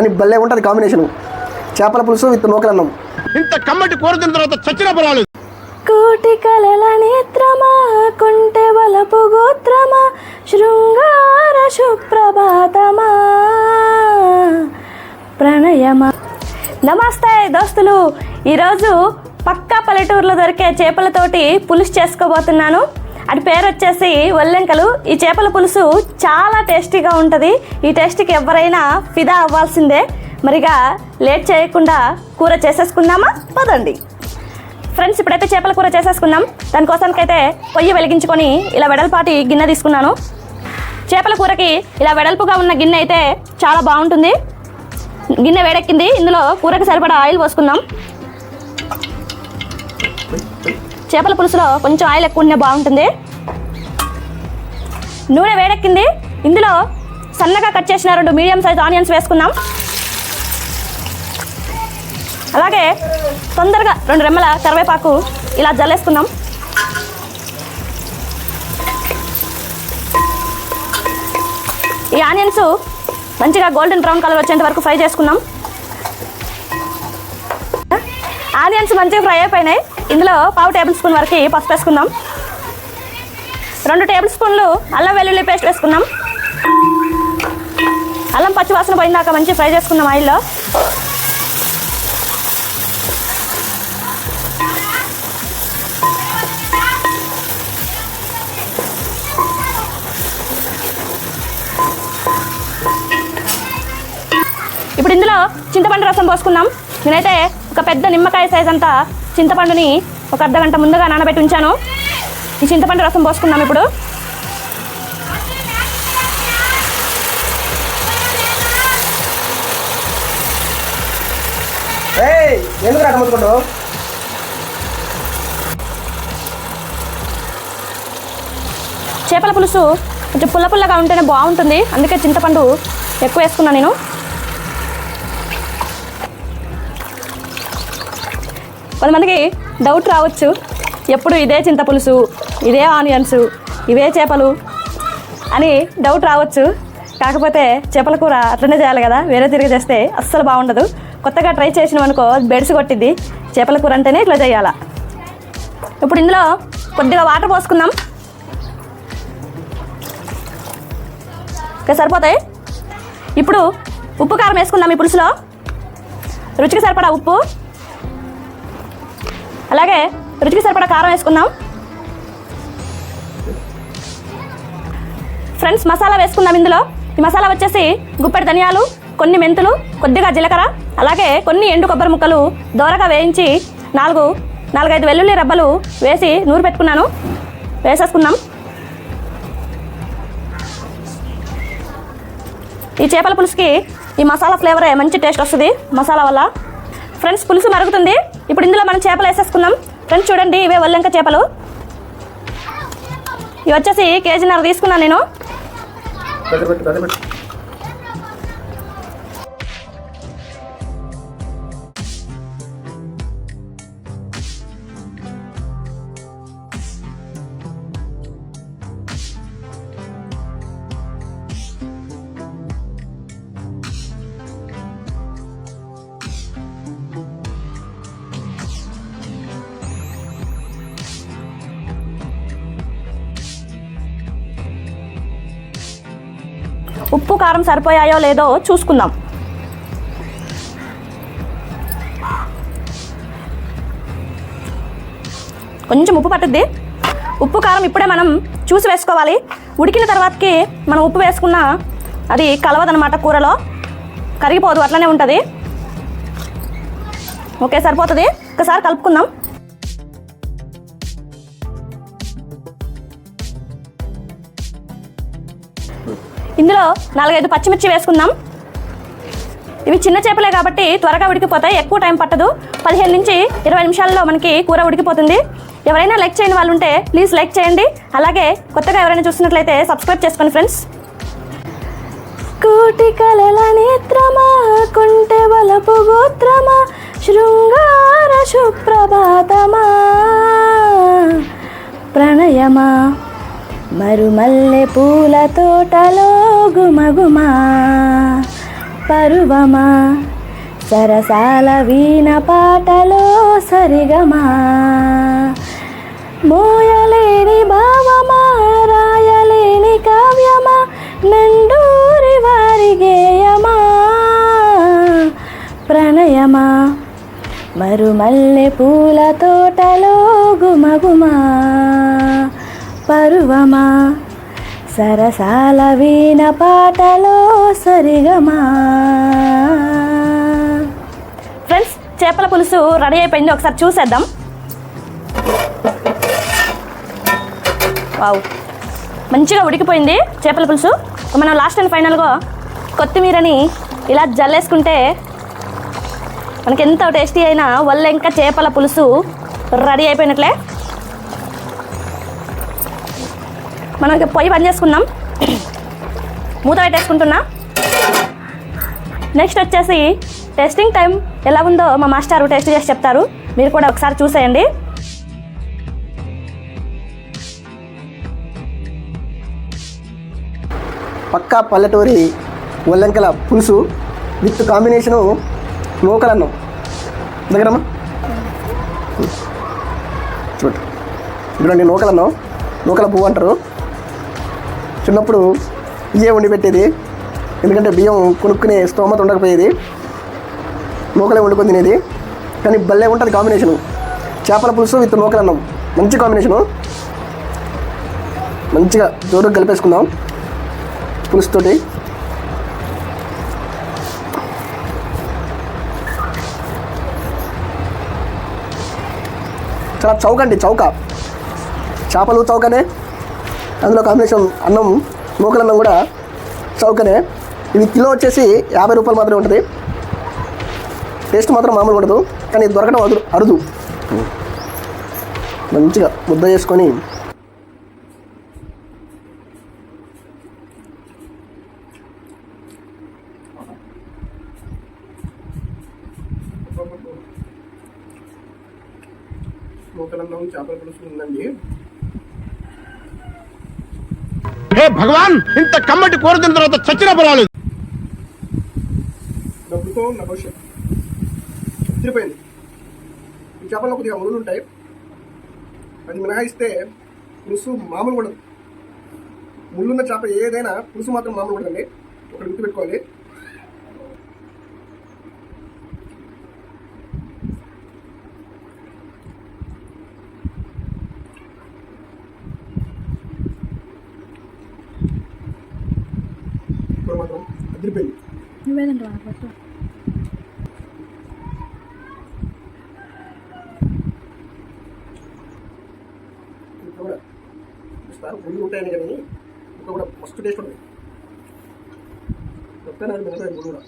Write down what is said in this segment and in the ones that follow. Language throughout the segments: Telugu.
కానీ భలే ఉంటుంది కాంబినేషన్ చేపల పులుసు విత్ నూకలన్నం ఇంత కమ్మటి కూర తిన్న తర్వాత చచ్చిన పర్వాలేదు. కోటి కలల నేత్రమా కొంటె వలపు గోత్రమా శృంగార సుప్రభాతమా ప్రణయమా. నమస్తే దోస్తులు ఈరోజు పక్కా పల్లెటూరులో దొరికే చేపలతోటి పులుసు చేసుకోబోతున్నాను. అది పేరు వచ్చేసి వల్లెంకలు. ఈ చేపల పులుసు చాలా టేస్టీగా ఉంటుంది. ఈ టేస్ట్కి ఎవరైనా ఫిదా అవ్వాల్సిందే. మరిగా లేట్ చేయకుండా కూర చేసేసుకుందామా? పదండి. ఫ్రెండ్స్ ఇప్పుడైతే చేపల కూర చేసేసుకుందాం దానికోసానికైతే పొయ్యి వెలిగించుకొని ఇలా వెడల్పాటి గిన్నె తీసుకున్నాను. చేపల కూరకి ఇలా వెడల్పుగా ఉన్న గిన్నె అయితే చాలా బాగుంటుంది. గిన్నె వేడెక్కింది. ఇందులో కూరకి సరిపడా ఆయిల్ పోసుకుందాం. చేపల పులుసులో కొంచెం ఆయిల్ ఎక్కువ ఉంటే బాగుంటుంది. నూనె వేడెక్కింది. ఇందులో సన్నగా కట్ చేసిన రెండు మీడియం సైజ్ ఆనియన్స్ వేసుకుందాం. అలాగే తొందరగా రెండు రెమ్మల కరివేపాకు ఇలా జల్లేసుకుందాం. ఈ ఆనియన్స్ మంచిగా గోల్డెన్ బ్రౌన్ కలర్ వచ్చేంత వరకు ఫ్రై చేసుకుందాం. ఆనియన్స్ మంచిగా ఫ్రై అయిపోయినాయి. ఇందులో పావు టేబుల్ స్పూన్ వరకు పసుపు వేసుకుందాం. రెండు టేబుల్ స్పూన్లు అల్లం వెల్లుల్లి పేస్ట్ వేసుకుందాం. అల్లం పచ్చి వాసన పోయిందాక మంచి ఫ్రై చేసుకుందాం ఆయిల్లో. ఇప్పుడు ఇందులో చింతపండు రసం పోసుకుందాం. నేనైతే ఒక పెద్ద నిమ్మకాయ సైజ్ అంతా చింతపండుని ఒక అర్ధ గంట ముందుగా నానబెట్టి ఉంచాను. ఈ చింతపండు రసం పోసుకుందాం ఇప్పుడు. ఎందుకు చేపల పులుసు కొంచెం పుల్ల పుల్లగా ఉంటేనే బాగుంటుంది. అందుకే చింతపండు ఎక్కువ వేసుకున్నాను నేను. కొంతమందికి డౌట్ రావచ్చు. ఎప్పుడు ఇదే చింతపులుసు ఇదే ఆనియన్స్ ఇవే చేపలు అని డౌట్ రావచ్చు. కాకపోతే చేపల కూర అట్లనే చేయాలి కదా వేరే తిరిగి చేస్తే అస్సలు బాగుండదు. కొత్తగా ట్రై చేసినాం అనుకో కొట్టింది కొట్టిద్ది. చేపల కూర అంటేనే ఇట్లా చేయాలా. ఇప్పుడు ఇందులో కొద్దిగా వాటర్ పోసుకుందాం. ఓకే సరిపోతాయి? ఇప్పుడు ఉప్పు కారం వేసుకుందాం ఈ పులుసులో. రుచికి సరిపడా ఉప్పు. అలాగే రుచికి సరిపడా కారం వేసుకుందాం. ఫ్రెండ్స్ మసాలా వేసుకుందాం ఇందులో. ఈ మసాలా వచ్చేసి గుప్పెడు ధనియాలు కొన్ని మెంతులు కొద్దిగా జీలకర్ర అలాగే కొన్ని ఎండు కొబ్బరి ముక్కలు దోరగా వేయించి నాలుగు నాలుగైదు వెల్లుల్లి రబ్బలు వేసి నూరు పెట్టుకున్నాను. వేసేసుకుందాం. ఈ చేపల పులుసుకి ఈ మసాలా ఫ్లేవరే మంచి టేస్ట్ వస్తుంది మసాలా వల్ల. ఫ్రెండ్స్ పులుసు మరుగుతుంది. ఇప్పుడు ఇందులో మనం చేపలు వేసేసుకుందాం. ఫ్రెండ్స్ చూడండి ఇవే వల్లంక చేపలు. ఇవి వచ్చేసి కేజీన్నర తీసుకున్నాను నేను. ఉప్పు కారం సరిపోయాయో లేదో చూసుకుందాం. కొంచెం ఉప్పు పట్టుద్ది. ఉప్పు కారం ఇప్పుడే మనం చూసి వేసుకోవాలి. ఉడికిన తర్వాతకి మనం ఉప్పు వేసుకున్న అది కలవదనమాట కూరలో. కరిగిపోదు అట్లనే ఉంటుంది. ఓకే సరిపోతుంది. ఒకసారి కలుపుకుందాం. ఇందులో నాలుగైదు పచ్చిమిర్చి వేసుకుందాం. ఇవి చిన్న చేపలే కాబట్టి త్వరగా ఉడికిపోతాయి. ఎక్కువ టైం పట్టదు. పదిహేను నుంచి ఇరవై నిమిషాల్లో మనకి కూర ఉడికిపోతుంది. ఎవరైనా లైక్ చేయని వాళ్ళు ఉంటే ప్లీజ్ లైక్ చేయండి. అలాగే కొత్తగా ఎవరైనా చూస్తున్నట్లయితే సబ్స్క్రైబ్ చేసుకోండి ఫ్రెండ్స్. కోటి కలల నేత్రమా కుంటే వలపు గోత్రమా శృంగార సుప్రభాతమా ప్రణయమా. మరుమల్లె పూల తోటలో గుమగుమా పరువమా సరసాల వీణ పాటలో సరిగమా. మోయలేని భావమా రాయలేని కావ్యమా నండూరి వారి గేయమా ప్రణయమా. మరుమల్లె పూల తోటలో గుమగుమా. పరువమా సరసాల వీణ పాటలో సరిగమా? ఫ్రెండ్స్ చేపల పులుసు రెడీ అయిపోయింది. ఒకసారి చూసేద్దాం. వావ్ మంచిగా ఉడికిపోయింది చేపల పులుసు. మనం లాస్ట్ అండ్ ఫైనల్గా కొత్తిమీరని ఇలా జల్లేసుకుంటే మనకి ఎంత టేస్టీ అయినా వల్లెంక చేపల పులుసు రెడీ అయిపోయినట్లే. మనం ఇక పొయ్యి బంద్ చేసుకుందాం. మూత పెట్టేసుకుంటున్నా. నెక్స్ట్ వచ్చేసి టెస్టింగ్ టైం ఎలా ఉందో మా మాస్టారు టెస్ట్ చేసి చెప్తారు. మీరు కూడా ఒకసారి చూసేయండి. పక్కా పల్లెటూరి ఒల్లంకల పులుసు విత్ కాంబినేషను నూకలన్నం దగ్గరమ్మా. చూడు. చూడండి నూకలన్నం నూకల పువ్వు అంటారు. చిన్నప్పుడు ఇయే వండి పెట్టేది. ఎందుకంటే బియ్యం కొనుక్కునే స్తోమత ఉండకపోయేది. నూకలే వండుకొని తినేది. కానీ భలే ఉంటుంది కాంబినేషను. చేపల పులుసు విత్ నూకలన్నం మంచి కాంబినేషను. మంచిగా జోరుగా కలిపేసుకుందాం. పులుసుతోటి. చాలా చౌక అండి చౌక. చేపలు చౌకనే. అందులో కాంబినేషన్ అన్నం మూకలన్నం కూడా చౌకనే. ఇది కిలో వచ్చేసి యాభై రూపాయలు మాత్రమే ఉంటుంది. టేస్ట్ మాత్రం మామూలు ఉండదు కానీ ఇది దొరకడం అదు అరుదు. మంచిగా ముద్ద చేసుకొని. చేపల పులుసు ఉందండి. హే భగవాన్ ఇంత కమ్మటి కూర తిన్న తర్వాత చచ్చినా పర్వాలేదు. డబ్బుతో నా భవిష్యత్. తిరిపోయింది ఈ చేపల్లో కొద్దిగా ముళ్ళు ఉంటాయి. అది మినహాయిస్తే పులుసు మామూలు ఉండదు. ముళ్ళున్న చేప ఏదైనా పులుసు మాత్రం మామూలు ఉండదండి. ఒకటి గుర్తుపెట్టుకోవాలి ఇప్పుడు మాత్రం అదిరిపోయింది లేదండి కూడా. ఇస్తారు ఉంటాయని కానీ ఇంకా కూడా. మస్తు టేస్ట్ ఉంది చెప్తాను మిగతా ముళ్ళు కూడా.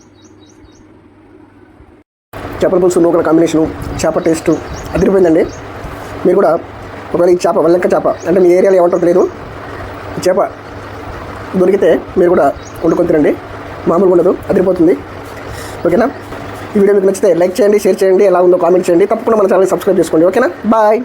చేపల పులుసు నూకల కాంబినేషను చేప టేస్ట్ అదిరిపోయిందండి. మీరు కూడా ఒకవేళ ఈ చేప వల్లెక్క చేప అంటే మీ ఏరియాలో ఏమంటారో తెలియదు ఈ చేప దొరికితే మీరు కూడా వండుకొని తినండి. మామూలుగా ఉండదు అదిరిపోతుంది. ఓకేనా? ఈ వీడియో మీకు నచ్చితే లైక్ చేయండి షేర్ చేయండి ఎలా ఉందో కామెంట్ చేయండి. తప్పకుండా మన ఛానల్ సబ్స్క్రైబ్ చేసుకోండి. ఓకేనా? బాయ్.